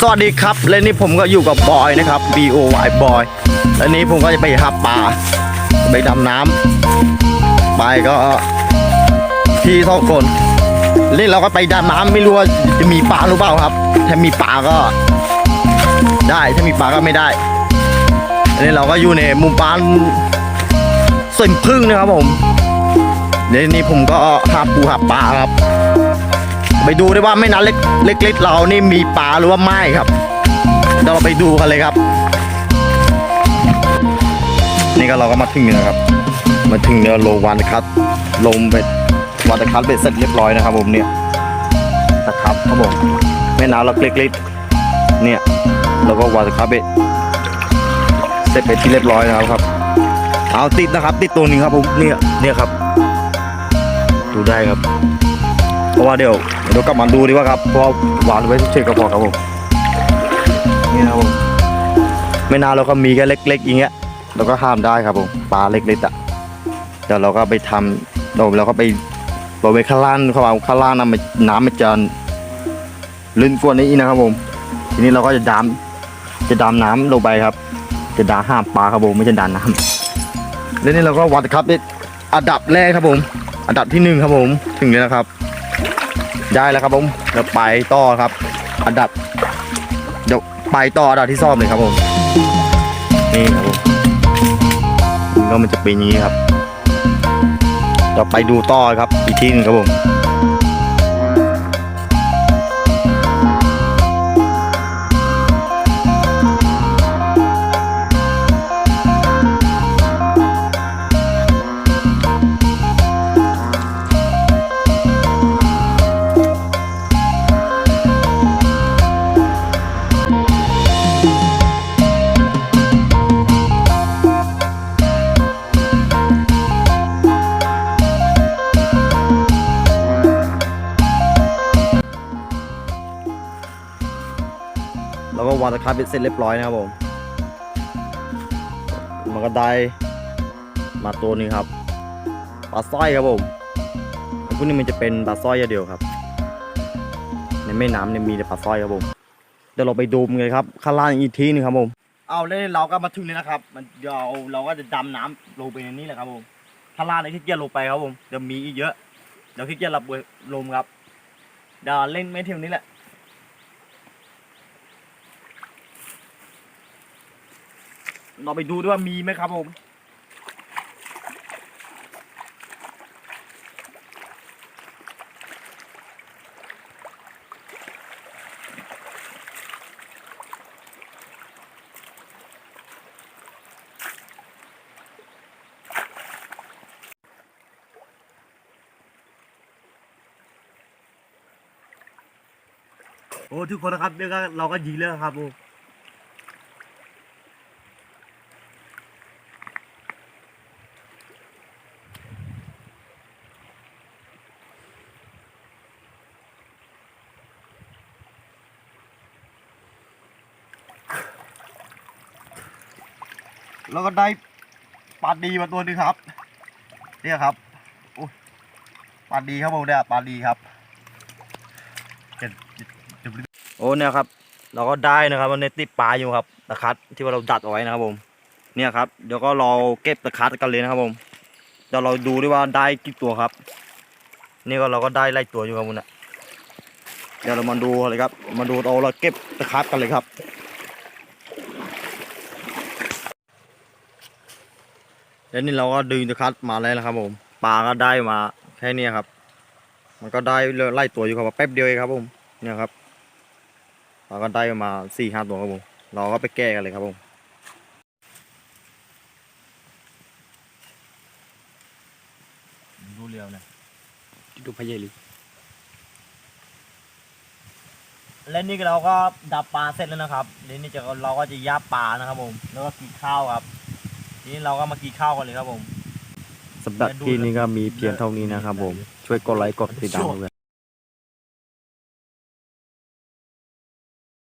สวัสดีครับ และนี่ผมก็อยู่กับบอยนะครับ B O Y บอยและนี้ผมก็จะไปหาปลาไปดำน้ำไปก็พี่สองคนเล่นเราก็ไปดำน้ำไม่รู้ว่าจะมีปลาหรือเปล่าครับ ถ้ามีปลาก็ ได้ถ้ามีปลาก็ไม่ได้อันนี้เราก็อยู่ในหมู่บ้านสวนพึ่งนะครับผมเดี๋ยวนี้ผมก็หาปูหาปลาครับ ไปดูได้ว่าแม่น้ำเล็กเล็กๆเรานี่มีปลาหรือว่าไม่ครับเดี๋ยวเราไปดูกันเลยครับ นี่ก็เราก็มาถึงแล้วนะครับ มาถึงเนื้อโลวันคัดลงไปวันตะคัดเบ็ดเสร็จเรียบร้อยนะครับ ผมเนี่ยตะครับครับผมแม่น้ำเราเล็กๆเนี่ยเราก็วันตะคัดเบ็ดเสร็จไปที่เรียบร้อยแล้วครับ เอาติดนะครับ ติดตัวนึงครับผมเนี่ยเนี่ยครับ ดูได้ครับ เพราะว่าเดี๋ยวเดี๋ยวกลับมาดูดีกว่าครับเพราะหวางไว้เฉยๆก็พอครับผมนี่นะครับผมไม่นานเราก็มีแค่เล็ก ๆ อย่างเงี้ยเราก็ห้ามได้ครับผมปลาเล็กๆอะเดี๋ยวเราก็ไปทำเราเราก็ไปเราไปข้างล่างเขาเอาข้างล่างน้ำมันน้ำมันจะลื่นกว่านี้นะครับผม ทีนี้เราก็จะดำจะดำน้ำลงไปครับ จะดาห้ามปลาครับผมไม่ใช่ดาน้ำแล้วนี่เราก็วัดครับอันดับแรกครับผม อันดับที่หนึ่งครับผม ถึงแล้วนะครับ ได้แล้วครับผมเดี๋ยวไปต่อครับ อันดับเดี๋ยวไปต่ออันดับที่ซ่อมเลยครับผมนี่ครับผมก็มันจะเป็นอย่างนี้ครับเราไปดูต่อครับอีกที่หนึงครับผม วาตะไคร้เป็นเสร็จเรียบร้อยนะครับผม มันก็ได้มาตัวนึงครับปลาสร้อยครับผมพวกนี้มันจะเป็นปลาสร้อยอย่างเดียวครับ ในแม่น้ำเนี่ยมีแต่ปลาสร้อยครับผมเดี๋ยวเราไปดูมันเลยครับข้างล่างอีกทีนึงครับผมเอาเลยเราก็มาถึงเลยนะครับ มันเดี๋ยวเราก็จะดำน้ำลงไปในนี้แหละครับผมข้างล่างเนี่ยขี้เกียจลงไปครับผมเดี๋ยวมีอีกเยอะเดี๋ยวขี้เกียจหลับลมครับเดี๋ยวเล่นไม่เที่ยวนี้แหละ เราไปดูด้วยว่ามีไหมครับผมโอ้ทุกคนนะครับเดี๋ยก็เราก็ยิงแล้วครับโอ้ แล้วก็ได้ปลาดีมาตัวหนึงครับ เนี่ยครับโอ้ปลาดีครับผมเนี่ยปลาดีครับโอ้เนี่ยครับ เราก็ได้นะครับมันในติดปลาอยู่ครับตะคัดที่ว่าเราดัดเอาไว้นะครับผม เนี่ยครับเดี๋ยวก็เราเก็บตะคัดกันเลยนะครับผมเดี๋ยวเราดูด้วยว่าได้กี่ตัวครับ นี่ก็เราก็ได้ไล่ตัวอยู่ครับผมเนี่ยเดี๋ยวเรามาดูเลยครับ มาดูเอาเราเก็บตะคัดกันเลยครับ แล้วนี่เราก็ดึงตะคัดมาแล้วนะครับ ผมปลาก็ได้มาแค่เนี้ยครับ มันก็ได้ไล่ตัวอยู่ครับแป๊บเดียวเองครับผมเนี่ยครับเราก็ได้มาสี่ห้าตัวครับผมเราก็ไปแก้กันเลยครับผมดูเรียวนะดูพะเยลิและนี่เราก็ดับปลาเสร็จแล้วนะครับเดี๋ยวนี้จะเราก็จะย่าปลานะครับผม แล้วก็กินข้าวครับ ทีนี้เราก็มากินข้าวกันเลยครับผม สำหรับที่นี้ก็มีเพียงเท่านี้นะครับผม ช่วยกดไลค์กดติดตามด้วย